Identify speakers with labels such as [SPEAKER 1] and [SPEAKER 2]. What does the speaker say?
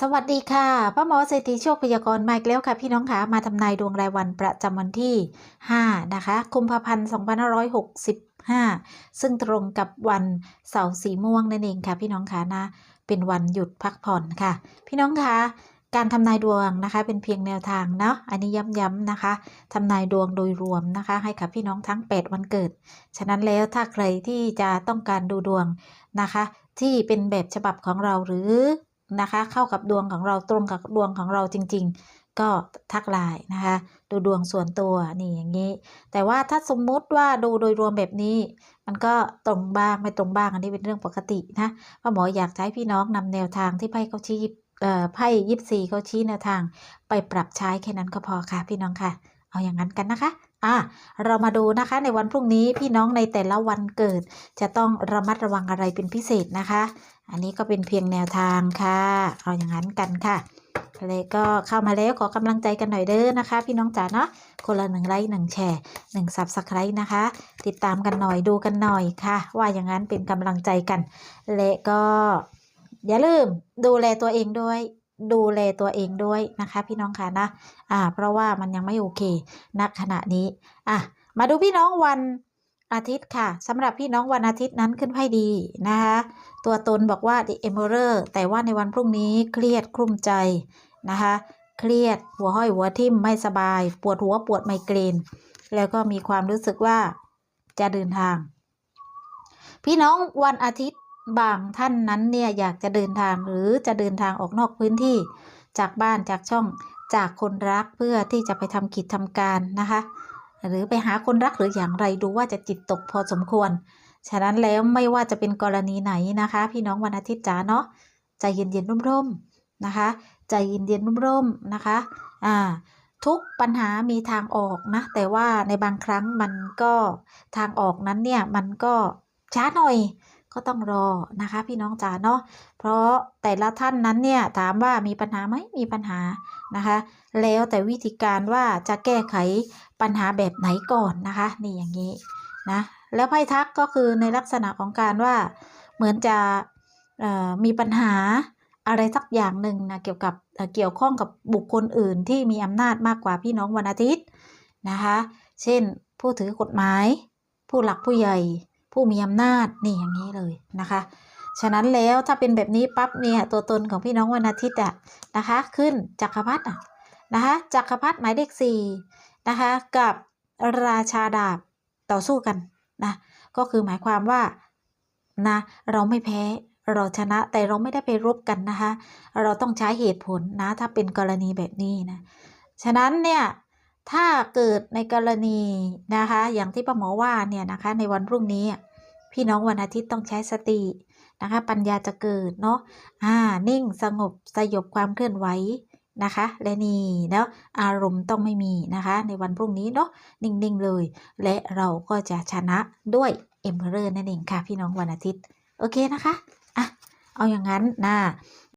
[SPEAKER 1] สวัสดีค่ะป้าหมอเศรษฐีโชคพยากรณ์มาอีกแล้วค่ะ พี่น้องคะมาทำนายดวงรายวันประจำวันที่ 5 นะคะกุมภาพันธ์2565 ซึ่งตรงกับวันเสาร์สีม่วงนั่นเองค่ะ พี่น้องคะนะ เป็นวันหยุดพักผ่อนค่ะ พี่น้องคะการทำนายดวงนะคะเป็นเพียงแนวทางเนาะอันนี้ย้ำๆนะคะทำนายดวงโดยรวมนะคะ ให้กับพี่น้องทั้ง 8 วันเกิด ฉะนั้นแล้วถ้าใครที่จะต้องการดูดวงนะคะ ที่เป็นแบบฉบับของเราหรือ นะคะ เข้ากับดวงของเราตรงกับดวงของเราจริง ๆ ก็ทักไลน์นะคะ ดูดวงส่วนตัวนี่อย่างนี้ แต่ว่าถ้าสมมุติว่าดูโดยรวมแบบนี้ มันก็ตรงบ้างไม่ตรงบ้างอันนี้เป็นเรื่องปกตินะพ่อหมออยากให้พี่น้องนำแนวทางที่ไพ่เขาชี้เอ่อไพ่ยิปซีเขาชี้แนวทาง ไปปรับใช้แค่นั้นก็พอค่ะ พี่น้องค่ะ เอาอย่างนั้นกันนะคะอะเรามาดูนะคะในวันพรุ่งนี้พี่น้องในแต่ละวันเกิด จะต้องระมัดระวังอะไรเป็นพิเศษนะคะ อันนี้ก็เป็นเพียงแนวทางค่ะ เอาอย่างนั้นกันค่ะเลยก็เข้ามาแล้วขอกำลังใจกันหน่อยเด้อนะคะ พี่น้องจ๋าเนาะคนละหนึ่งไลค์หนึ่งแชร์หนึ่งซับสไครต์นะคะ ติดตามกันหน่อยดูกันหน่อยค่ะ ว่าอย่างนั้นเป็นกำลังใจกัน และก็ อย่าลืมดูแลตัวเองด้วย ดูแลตัวเองด้วยนะคะ พี่น้องค่ะนะอ่า เพราะว่ามันยังไม่โอเคณขณะนี้ อะ มาดูพี่น้องวัน อาทิตย์ค่ะสำหรับพี่น้องวันอาทิตย์นั้นขึ้นไพ่ดีนะคะตัวตนบอกว่า The Emperor แต่ว่าในวันพรุ่งนี้เครียดครุ่มใจนะคะเครียดหัวห้อยหัวทิ่มไม่สบาย ปวดหัวปวดไมเกรน แล้วก็มีความรู้สึกว่าจะเดินทาง พี่น้องวันอาทิตย์บางท่านนั้นเนี่ยอยากจะเดินทางหรือจะเดินทางออกนอกพื้นที่จากบ้านจากช่องจากคนรักเพื่อที่จะไปทำกิจทำการนะคะ หรือไปหาคนรักหรืออย่างไรดูว่าจะจิตตกพอสมควร ฉะนั้นแล้วไม่ว่าจะเป็นกรณีไหนนะคะ พี่น้องวันอาทิตย์จ๋าเนาะใจเย็นๆร่มๆนะคะ ใจเย็นๆร่มๆนะคะอ่าทุกปัญหามีทางออกนะ แต่ว่าในบางครั้งมันก็ทางออกนั้นเนี่ยมันก็ช้าหน่อย ก็ต้องรอนะคะ พี่น้องจ๋าเนาะเพราะแต่ละท่านนั้นเนี่ยถามว่ามีปัญหาไหมมีปัญหานะคะ แล้วแต่วิธีการว่าจะแก้ไขปัญหาแบบไหนก่อนนะคะ นี่อย่างนี้นะแล้วไพ่ทักก็คือในลักษณะของการว่าเหมือนจะมีปัญหาอะไรสักอย่างหนึ่งนะเกี่ยวกับเอ่อเกี่ยวข้องกับบุคคลอื่นที่มีอำนาจมากกว่าพี่น้องวันอาทิตย์นะคะ เช่นผู้ถือกฎหมาย ผู้หลักผู้ใหญ่ ผู้มีอำนาจนี่อย่างนี้เลยนะคะ ฉะนั้นแล้วถ้าเป็นแบบนี้ปั๊บเนี่ยตัวตนของพี่น้องวันอาทิตย์อะนะคะ ขึ้นจักรพรรดิอะนะคะจักรพรรดิหมายเลขสี่นะคะกับราชาดาบต่อสู้กันนะก็คือหมายความว่านะเราไม่แพ้เราชนะแต่เราไม่ได้ไปรบกันนะคะ เราต้องใช้เหตุผลนะถ้าเป็นกรณีแบบนี้นะ ฉะนั้นเนี่ย ถ้าเกิดในกรณีนะคะ อย่างที่ป้าหมอว่าเนี่ยนะคะในวันพรุ่งนี้ พี่น้องวันอาทิตย์ต้องใช้สตินะคะ ปัญญาจะเกิดเนาะอ่านิ่งสงบสยบความเคลื่อนไหวนะคะ และนี่เนาะอารมณ์ต้องไม่มีนะคะ ในวันพรุ่งนี้เนาะนิ่งๆเลย และเราก็จะชนะด้วยเอ็มเพอเรอร์นั่นเองค่ะ พี่น้องวันอาทิตย์ โอเคนะคะอะเอาอย่างนั้นนะ